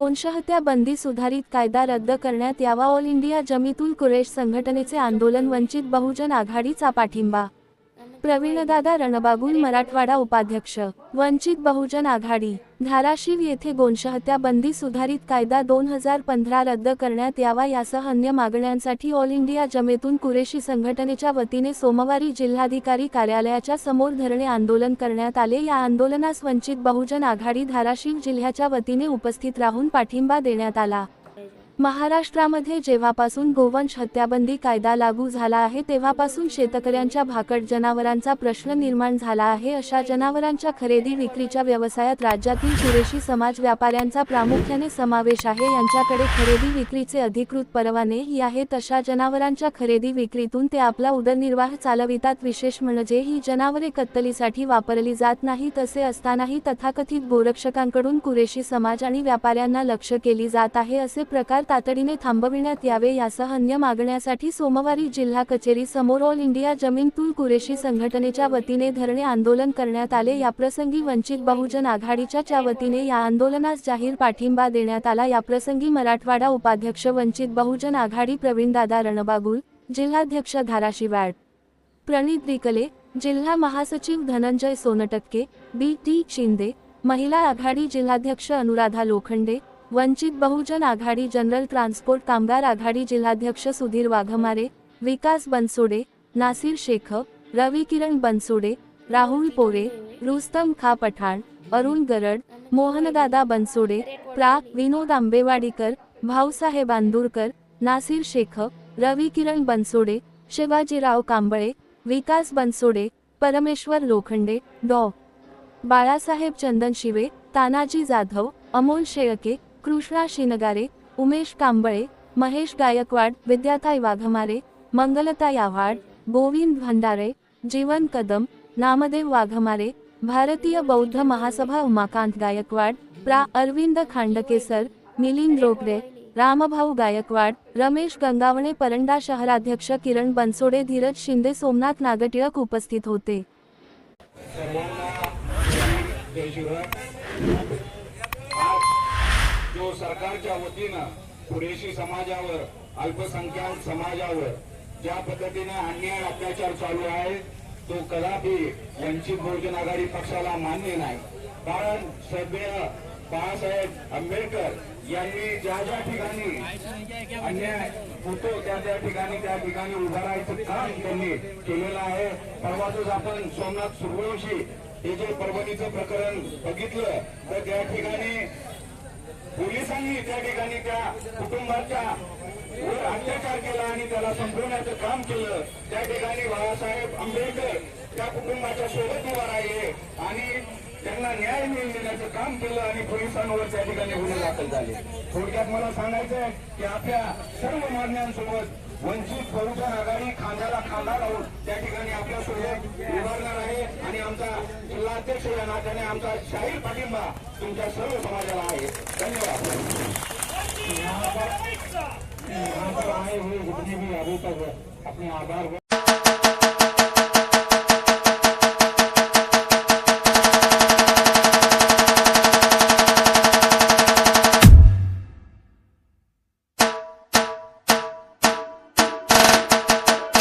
वंशहत्या बंदी सुधारित कायदा रद्द करण्यात यावा. ऑल इंडिया जमीतुल कुरेश संघटनेचे आंदोलन वंचित बहुजन आघाडीचा पाठिंबा प्रवीणदादा रणबागुल मराठवाडा उपाध्यक्ष वंचित बहुजन आघाडी धाराशिव येथे गोंशहत्या बंदी सुधारित कायदा दोन हजार पंधरा रद्द करण्यात यावा यासह अन्य मागण्यांसाठी ऑल इंडिया जमेतून कुरेशी संघटनेच्या वतीने सोमवारी जिल्हाधिकारी कार्यालयाच्या समोर धरणे आंदोलन करण्यात आले. या आंदोलनास वंचित बहुजन आघाडी धाराशिव जिल्ह्याच्या वतीने उपस्थित राहून पाठिंबा देण्यात आला. महाराष्ट्रामध्ये जेव्हापासून गोवंश हत्याबंदी कायदा लागू झाला आहे तेव्हापासून शेतकऱ्यांच्या भाकड जनावरांचा प्रश्न निर्माण झाला आहे. अशा जनावरांच्या खरेदी विक्रीच्या व्यवसायात राज्यातील सुरेशी समाज व्यापाऱ्यांचा प्रामुख्याने समावेश आहे. यांच्याकडे खरेदी विक्रीचे अधिकृत परवानेही आहेत. अशा जनावरांच्या खरेदी विक्रीतून ते आपला उदरनिर्वाह चालवितात. विशेष म्हणजे ही जनावरे कत्तलीसाठी वापरली जात नाहीत असे असतानाही तथाकथित गोरक्षकांकडून कुरेशी समाज आणि व्यापाऱ्यांना लक्ष केली जात आहे असे प्रकार तातडीने थांबविण्यात यावे यासह अन्य मागण्यासाठी सोमवारी जिल्हा कचेरी समोर ऑल इंडिया जमीनतुल कुरेशी संघटनेच्या वतीने धरणे आंदोलन करण्यात आले. याप्रसंगी वंचित बहुजन आघाडीच्या च्या वतीने या आंदोलनास जाहीर पाठिंबा देण्यात आला. याप्रसंगी मराठवाडा उपाध्यक्ष वंचित बहुजन आघाडी प्रवीणदादा रणबागुल जिल्हाध्यक्ष धाराशिव ॲड प्रणित रिकले जिल्हा महासचिव धनंजय सोनटक्के बी टी शिंदे महिला आघाडी जिल्हाध्यक्ष अनुराधा लोखंडे वंचित बहुजन आघाडी जनरल ट्रान्सपोर्ट कामगार आघाडी जिल्हाध्यक्ष सुधीर वाघमारे विकास बनसोडे नासिर शेख रवी किरण बनसोडे राहुल पोरे रुस्तम खा पठाण अरुण गरड मोहनदादा बनसोडे प्रा. विनोद आंबेवाडीकर भाऊसाहेब आंदूरकर नासिर शेख रवी किरण बनसोडे शिवाजीराव कांबळे विकास बनसोडे परमेश्वर लोखंडे डॉ. बाळासाहेब चंदन शिवे तानाजी जाधव अमोल शेळके कृष्णा शिनगारे उमेश कांबळे महेश गायकवाड विद्याताई वाघमारे मंगलता याव्हाड गोविंद भंडारे जीवन कदम नामदेव वाघमारे भारतीय बौद्ध महासभा उमाकांत गायकवाड प्रा अरविंद खांडकेसर मिलिंद रोकडे रामभाऊ गायकवाड रमेश गंगावणे परंडा शहराध्यक्ष किरण बनसोडे धीरज शिंदे सोमनाथ नागटिळक उपस्थित होते सरकारच्या वतीनं पुरेशी समाजावर अल्पसंख्याक समाजावर ज्या पद्धतीने अन्याय अत्याचार चालू आहे तो कदापि वंचित बहुजन आघाडी पक्षाला मान्य नाही. कारण श्रद्धेय बाळासाहेब आंबेडकर यांनी ज्या ज्या ठिकाणी अन्याय होतो त्या त्या ठिकाणी त्या ठिकाणी उभा राहायचं काम त्यांनी केलेलं आहे. परवाच आपण सोमनाथ सुर्यवंशी हे जे परभणीचं प्रकरण बघितलं तर त्या त्या ठिकाणी त्या कुटुंबाच्या अत्याचार केला आणि त्याला संपवण्याचं काम केलं. त्या ठिकाणी बाळासाहेब आंबेडकर त्या कुटुंबाच्या सोबत उभा राहिले आणि त्यांना न्याय मिळवून देण्याचं काम केलं आणि पोलिसांवर त्या ठिकाणी गुन्हे दाखल झाले. थोडक्यात मला सांगायचंय की आपल्या सर्व मागण्यांसोबत वंचित बहुजन आघाडी खान खांदा लावून त्या ठिकाणी आपल्यासोबत उभारणार आहे. आणि आमचा जिल्हाध्यक्ष या नात्याने आमचा जाहीर पाठिंबा तुमच्या सर्व समाजाला आहे. धन्यवाद. तक अपने आधार